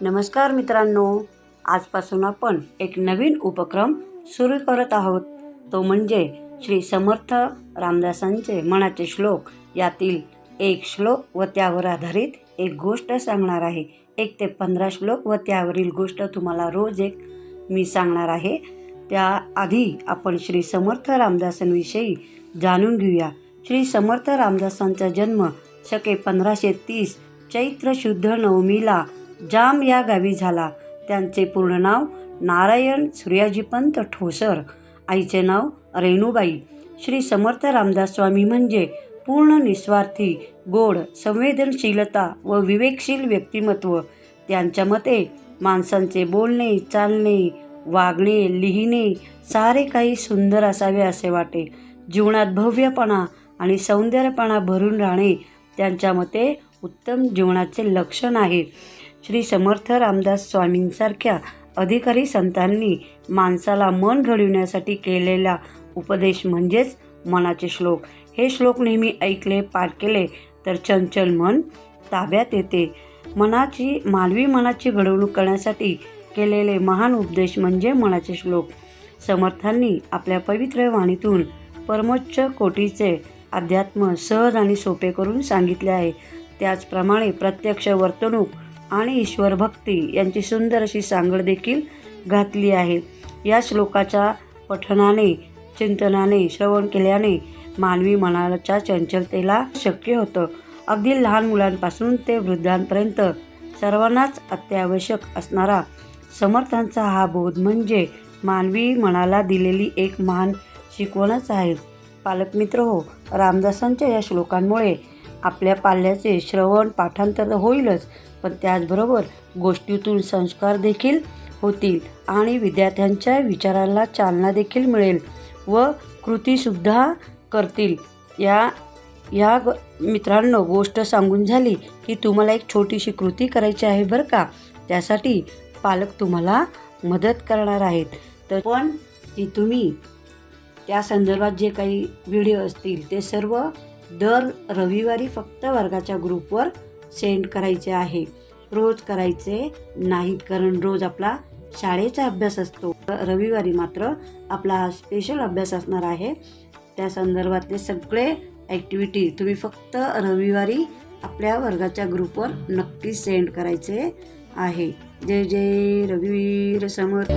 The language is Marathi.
नमस्कार मित्रांनो. आजपासून आपण एक नवीन उपक्रम सुरू करत आहोत. तो म्हणजे श्री समर्थ रामदासांचे मनाचे श्लोक. यातील एक श्लोक व त्यावर आधारित एक गोष्ट सांगणार आहे. एक ते पंधरा श्लोक व त्यावरील गोष्ट तुम्हाला रोज एक मी सांगणार आहे. त्याआधी आपण श्री समर्थ रामदासांविषयी जाणून घेऊया. श्री समर्थ रामदासांचा जन्म शके पंधराशे तीस चैत्र शुद्ध नवमीला जाम या गावी झाला. त्यांचे पूर्ण नाव नारायण सूर्याजीपंत ठोसर. आईचे नाव रेणुबाई. श्री समर्थ रामदास स्वामी म्हणजे पूर्ण निस्वार्थी गोड संवेदनशीलता व विवेकशील व्यक्तिमत्व. त्यांच्या मते माणसांचे बोलणे चालणे वागणे लिहिणे सारे काही सुंदर असावे असे वाटे. जीवनात भव्यपणा आणि सौंदर्यपणा भरून राहणे त्यांच्या मते उत्तम जीवनाचे लक्षण आहे. श्री समर्थ रामदास स्वामींसारख्या अधिकारी संतांनी माणसाला मन घडविण्यासाठी केलेला उपदेश म्हणजेच मनाचे श्लोक. हे श्लोक नेहमी ऐकले पाठ केले तर चंचल मन ताब्यात येते. मनाची मानवी मनाची घडवणूक करण्यासाठी केलेले महान उपदेश म्हणजे मनाचे श्लोक. समर्थांनी आपल्या पवित्र वाणीतून परमोच्च कोटीचे अध्यात्म सहज आणि सोपे करून सांगितले आहे. त्याचप्रमाणे प्रत्यक्ष वर्तणूक आणि ईश्वर भक्ती यांची सुंदर अशी सांगड देखील घातली आहे. या श्लोकाच्या पठनाने चिंतनाने श्रवण केल्याने मानवी मनाच्या चंचलतेला शक्य होतं. अगदी लहान मुलांपासून ते वृद्धांपर्यंत सर्वांनाच अत्यावश्यक असणारा समर्थांचा हा बोध म्हणजे मानवी मनाला दिलेली एक महान शिकवणच आहे. पालकमित्र हो रामदासांच्या या श्लोकांमुळे आपल्या पाल्याचे श्रवण पाठांतर होईलच पण त्याचबरोबर गोष्टीतून संस्कार देखील होतील आणि विद्यार्थ्यांच्या विचारांना चालना देखील मिळेल व कृतीसुद्धा करतील. या या ग मित्रांनो गोष्ट सांगून झाली की तुम्हाला एक छोटीशी कृती करायची आहे बरं का? त्यासाठी पालक तुम्हाला मदत करणार आहेत. तर पण ती तुम्ही त्या संदर्भात जे काही व्हिडिओ असतील ते सर्व दर रविवारी फक्त वर्गाच्या ग्रुपवर सेंड करायचे आहे. रोज करायचे नाहीत कारण रोज आपला शाळेचा अभ्यास असतो. रविवारी मात्र आपला स्पेशल अभ्यास असणार आहे. त्या संदर्भातले सगळे ॲक्टिव्हिटी तुम्ही फक्त रविवारी आपल्या वर्गाच्या ग्रुपवर नक्की सेंड करायचे आहे. जय जय रविवीर समर्थ.